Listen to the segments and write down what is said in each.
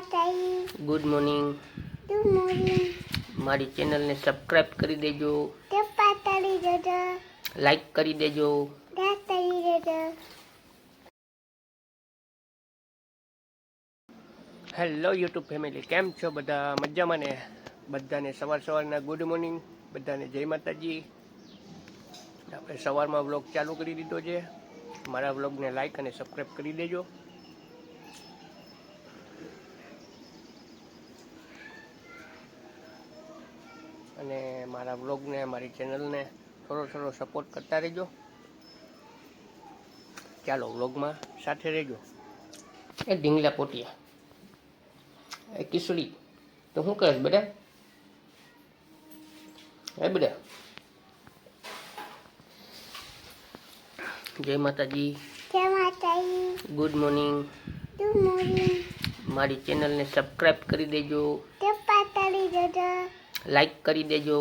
Good morning good morning મારી ચેનલને subscribe કરી દેજો. લાઈક કરી દેજો. હેલો યુટ્યુબ ફેમિલી કેમ છો બધા? મજામાં ને? બધાને સવાર સવારના ગુડ મોર્નિંગ બધાને જય માતાજી. આપણે સવારમાં વ્લોગ ચાલુ કરી દીધો છે. મારા વ્લોગને લાઈક અને સબસ્ક્રાઈબ કરી દેજો. અને મારા વ્લોગને મારી ચેનલને થોડો થોડો સપોર્ટ કરતા રહેજો. ચાલો વ્લોગમાં સાથે રહેજો. એ ઢીંગલા પોટિયા. એ કિસડી. તો શું કરે બધા હે બધા જય માતાજી. જય માતાજી. ગુડ મોર્નિંગ ગુડ મોર્નિંગ મારી ચેનલને સબસ્ક્રાઇબ કરી દેજો. સબસ્ક્રાઇબ કરી જજો લાઈક કરી દેજો.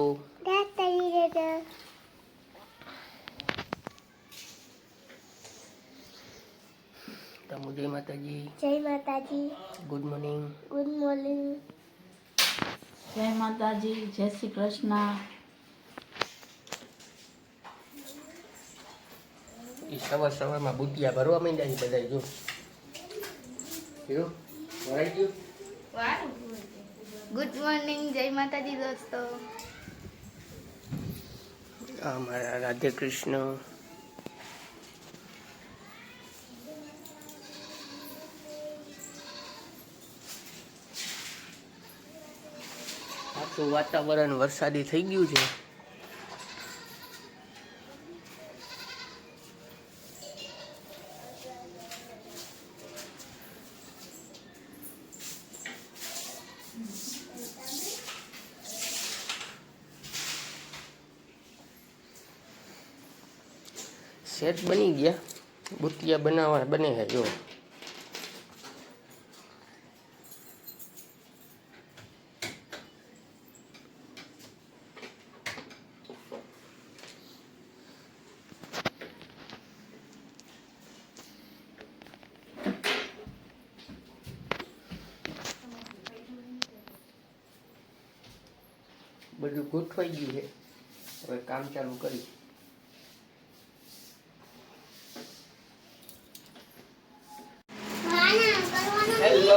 તમુ જય માતાજી. જય માતાજી. ગુડ મોર્નિંગ ગુડ મોર્નિંગ જય માતાજી જય શ્રી કૃષ્ણ. એ સવાર સવારમાં બુટિયા ભરવા માંડ્યા છે બધા જો. જો ભરાઈ ગયું? ગુડ મોર્નિંગ જય માતાજી દોસ્તો. અમારા મારા રાધે કૃષ્ણ. આખું વાતાવરણ વરસાદી થઈ ગયું છે. સેટ બની ગયા. બુટિયા બનાવવા બને છે જો. બધું ગોઠવાઈ ગયું છે. હવે કામ ચાલુ કરી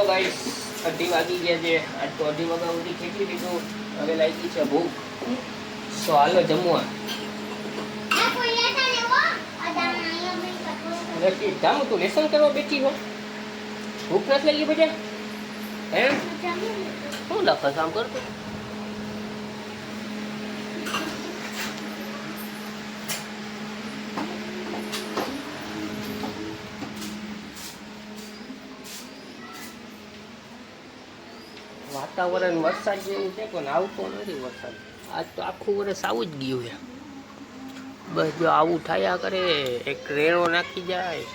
ગાઈસ અઢી વાગી ગયા છે. આજ તો અઢી વાગ્યા સુધી કેટલી બીજું હવે લાગી છે ભૂખ. તો હાલો જમવા. નથી જામ તું લેસન કરવા બેઠી હો? ભૂખ નથી લાગી બધા હે? શું લખસ આમ કરતો? વાતાવરણ વરસાદ જેવું છે, પણ આવતો નથી વરસાદ. આજ તો આખું વર્ષ આવું જ ગયું છે. બસ જો આવું થયા કરે, એક રેડો નાખી જાય.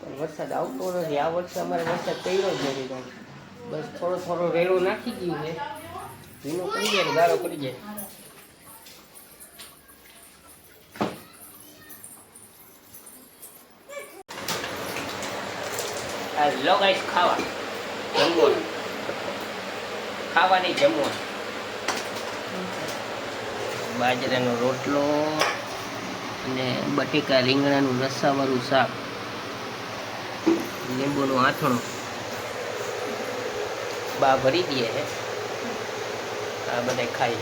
પણ વરસાદ આવતો નથી. આ વર્ષે અમારે વરસાદ પડ્યો જ નથી કાંઈ બસ થોડો થોડો રેડો નાખી ગયું છે. ભીનો કરી જાય ને ગાળો કરી જાય હેલો ગાઈસ ખાવા. જમવું ખાવાની જમવું બાજરાનો રોટલો અને બટેકા રીંગણાનું રસ્સાવાળું શાક. લીંબુનું આથણું. બા ભરી દે છે આ બધા ખાઈ